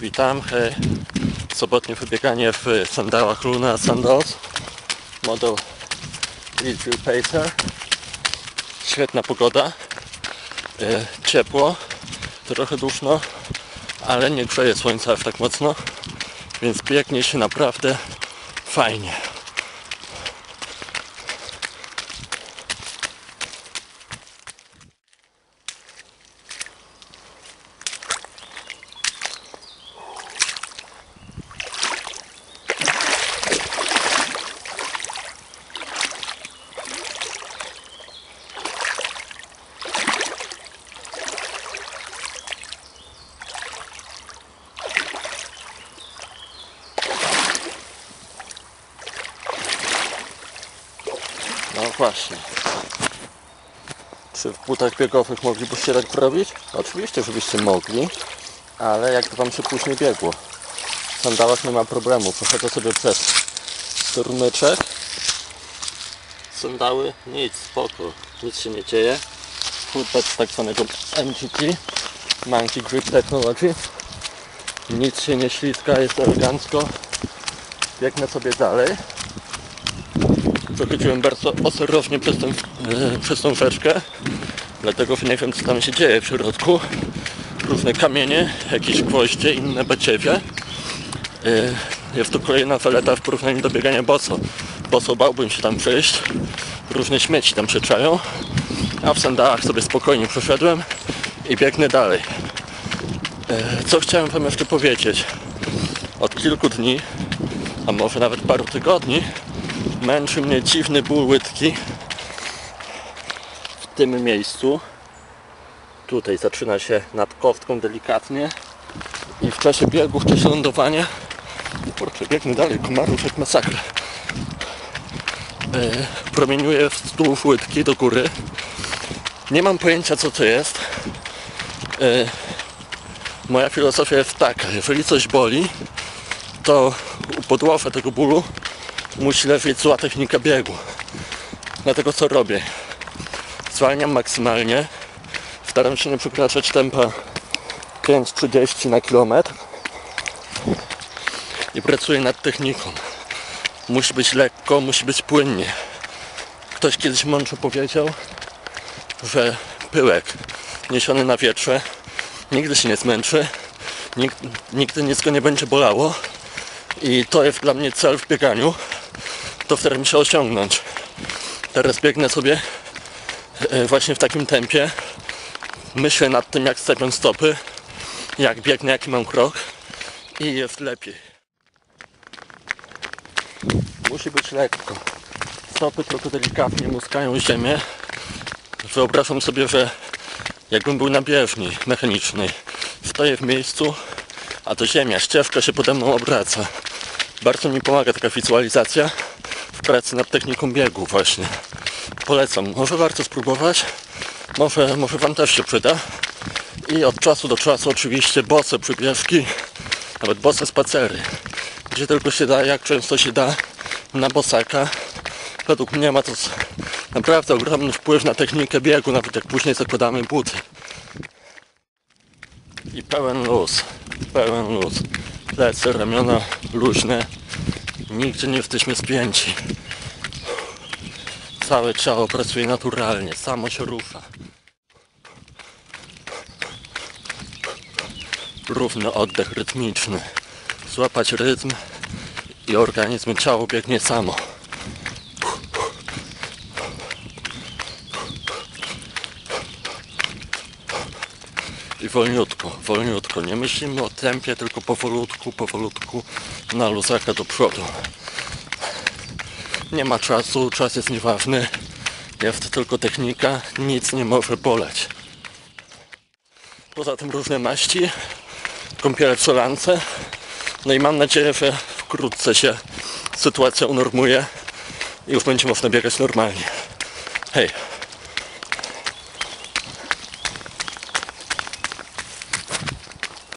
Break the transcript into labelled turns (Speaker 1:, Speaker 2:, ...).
Speaker 1: Witam. Hej. Sobotnie wybieganie w sandałach Luna Sandals. Model Little Pacer. Świetna pogoda. E, Ciepło. Trochę duszno, ale nie grzeje słońca aż tak mocno. Więc biegnie się naprawdę fajnie. No właśnie. Czy w butach biegowych moglibyście tak robić? Oczywiście, żebyście mogli, ale jak to wam się później biegło? W sandałach nie ma problemu. Pochodzę sobie przez turmyczek. Sandały, nic, spoko. Nic się nie dzieje. Z tak zwanego MGT, Monkey Grip Technology. Nic się nie ślizga, jest elegancko. Biegnę sobie dalej. Przechodziłem bardzo ostrożnie przez, ten, e, przez tą rzeczkę, dlatego nie wiem co tam się dzieje w środku. Różne kamienie, jakieś gwoździe, inne beciewie. E, jest to kolejna zaleta w porównaniu do biegania boso. Boso bałbym się tam przejść, różne śmieci tam przeczają, a w sandałach sobie spokojnie przeszedłem i biegnę dalej. E, co chciałem wam jeszcze powiedzieć? Od kilku dni, a może nawet paru tygodni, męczy mnie dziwny ból łydki. W tym miejscu. Tutaj zaczyna się nad kostką delikatnie. I w czasie biegu, w czasie lądowania. Kurczę, biegnę dalej, komarów jak masakra. E, promieniuje wzdłuż łydki do góry. Nie mam pojęcia co to jest. E, moja filozofia jest taka, jeżeli coś boli to u podłoża tego bólu musi leżeć zła technika biegu. Dlatego co robię? Zwalniam maksymalnie. Staram się nie przekraczać tempa 5,30 na kilometr i pracuję nad techniką. Musi być lekko, musi być płynnie. Ktoś kiedyś mądrze powiedział, że pyłek niesiony na wietrze nigdy się nie zmęczy, nigdy, nigdy nic go nie będzie bolało i to jest dla mnie cel w bieganiu to staram się osiągnąć. Teraz biegnę sobie e, właśnie w takim tempie. Myślę nad tym, jak stawiam stopy, jak biegnę, jaki mam krok i jest lepiej. Musi być lekko. Stopy tylko delikatnie muskają ziemię. Wyobrażam sobie, że jakbym był na bieżni mechanicznej. Stoję w miejscu, a to ziemia, ścieżka się pode mną obraca. Bardzo mi pomaga taka wizualizacja pracy nad techniką biegu właśnie. Polecam. Może warto spróbować. Może, może Wam też się przyda. I od czasu do czasu oczywiście bose przybieżki, nawet bose spacery. Gdzie tylko się da, jak często się da na bosaka. Według mnie ma to naprawdę ogromny wpływ na technikę biegu, nawet jak później zakładamy buty. I pełen luz, pełen luz. Plecy, ramiona luźne. Nigdzie nie jesteśmy spięci. Całe ciało pracuje naturalnie, samo się rusza. Równy oddech rytmiczny. Złapać rytm i organizm, ciało biegnie samo. I wolniutko, wolniutko. Nie myślimy o tempie, tylko powolutku, powolutku na luzaka do przodu. Nie ma czasu, czas jest nieważny. Jest tylko technika, nic nie może boleć. Poza tym różne maści, kąpiele w solance. No i mam nadzieję, że wkrótce się sytuacja unormuje i już będzie można biegać normalnie. Hej!